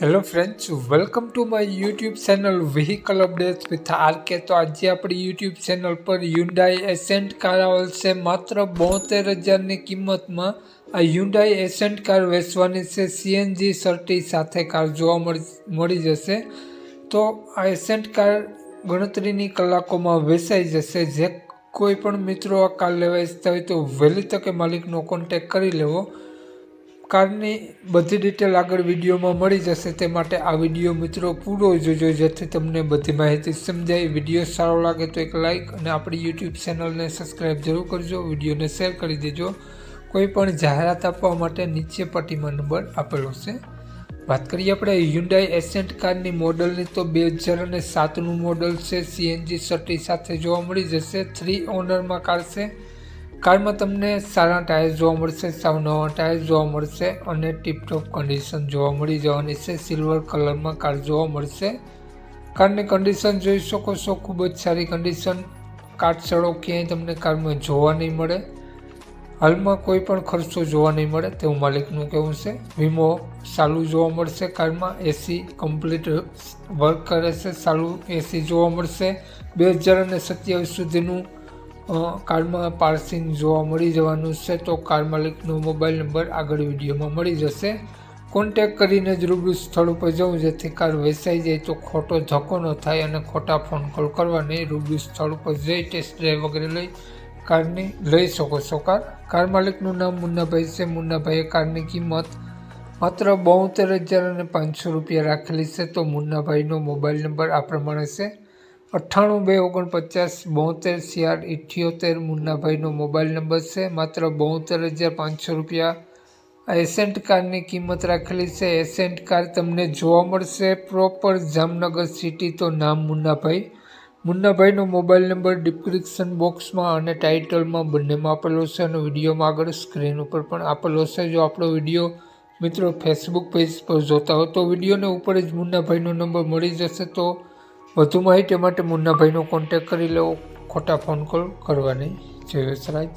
Hello friends welcome to my YouTube channel vehicle updates with RK તો આજે આપણી YouTube channel પર Hyundai Accent car આવશે. માત્ર બોતેર હજારની કિંમતમાં આ યુન્ડાઈ એસેન્ટ કાર વેચવાની છે. સીએનજી સર્ટી સાથે કાર જોવા મળી મળી જશે. તો આ એસેન્ટ કાર ગણતરીની કલાકોમાં વેચાઈ જશે. જે કોઈ પણ મિત્રો આ કાર લેવા ઈચ્છતા હોય તો વહેલી તકે માલિકનો કોન્ટેક કરી લેવો. કારની બધી ડિટેલ આગળ વિડીયોમાં મળી જશે તે માટે આ વીડિયો મિત્રો પૂરો જોજો, જેથી તમને બધી માહિતી સમજાય. વીડિયો સારો લાગે તો એક લાઇક અને આપણી યુટ્યુબ ચેનલને સબસ્ક્રાઈબ જરૂર કરજો. વિડીયોને શેર કરી દેજો. કોઈ પણ જાહેરાત આપવા માટે નીચે પટ્ટીમાં નંબર આપેલો છે. વાત કરીએ આપણે હ્યુન્ડાઈ એસેન્ટ કારની મોડલની, તો બે હજાર અને સાતનું મોડલ છે. સીએનજી સર્ટી સાથે જોવા મળી જશે. થ્રી ઓનરમાં કાર છે. કારમાં તમને સારા ટાયર જોવા મળશે, સાવ નવા ટાયર જોવા મળશે અને ટીપટોપ કન્ડિશન જોવા મળી જવાની છે. સિલ્વર કલરમાં કાર જોવા મળશે. કારની કન્ડિશન જોઈ શકો છો, ખૂબ જ સારી કન્ડિશન કાટસળો ક્યાંય તમને કારમાં જોવા નહીં મળે. હાલમાં કોઈ પણ ખર્ચો જોવા નહીં મળે તેવું માલિકનું કહેવું છે. વીમો ચાલુ જોવા મળશે કારમાં એસી કમ્પ્લીટ વર્ક કરે છે ચાલુ એસી જોવા મળશે. બે હજાર અને સત્યાવીસ સુધીનું કારમાં પાર્સિંગ જોવા મળી જવાનું છે તો કાર માલિકનો મોબાઈલ નંબર આગળ વિડીયોમાં મળી જશે. કોન્ટેક કરીને જ રૂબરૂ સ્થળ ઉપર જવું, જેથી કાર વેચાઈ જાય તો ખોટો ધક્કો ન થાય અને ખોટા ફોન કોલ કરવા નહીં રૂબરૂ સ્થળ ઉપર જઈ ટેસ્ટ ડ્રાઈવ વગેરે લઈ કારની લઈ શકો છો કાર. કાર માલિકનું નામ મુન્નાભાઈ છે. મુન્નાભાઈએ કારની કિંમત માત્ર બોતેર હજાર અને પાંચસો રૂપિયા રાખેલી છે, તો મુન્નાભાઈનો મોબાઈલ નંબર આ પ્રમાણે છે. અઠ્ઠાણું બે ઓગણપચાસ બોતેર ચાર ઇઠ્યોતેર મુન્નાભાઈનો મોબાઈલ નંબર છે. માત્ર બોતેર હજાર પાંચસો રૂપિયા. આ એસેન્ટ કારની કિંમત રાખેલી છે. એસેન્ટ કાર તમને જોવા મળશે. પ્રોપર જામનગર સિટી તો નામ મુન્નાભાઈ. મુન્નાભાઈનો મોબાઈલ નંબર ડિસ્ક્રિપ્શન બોક્સમાં અને ટાઇટલમાં બંનેમાં આપેલો છે અને વિડીયોમાં આગળ સ્ક્રીન ઉપર પણ આપેલો છે. જો આપણો વીડિયો મિત્રો ફેસબુક પેજ પર જોતા હો તો વિડીયોને ઉપર જ મુન્નાભાઈનો નંબર મળી જશે તો વધુ માહિતી માટે મુન્નાભાઈનો કોન્ટેક કરી લેવો ખોટા ફોન કોલ કરવાની. જય વસરાજ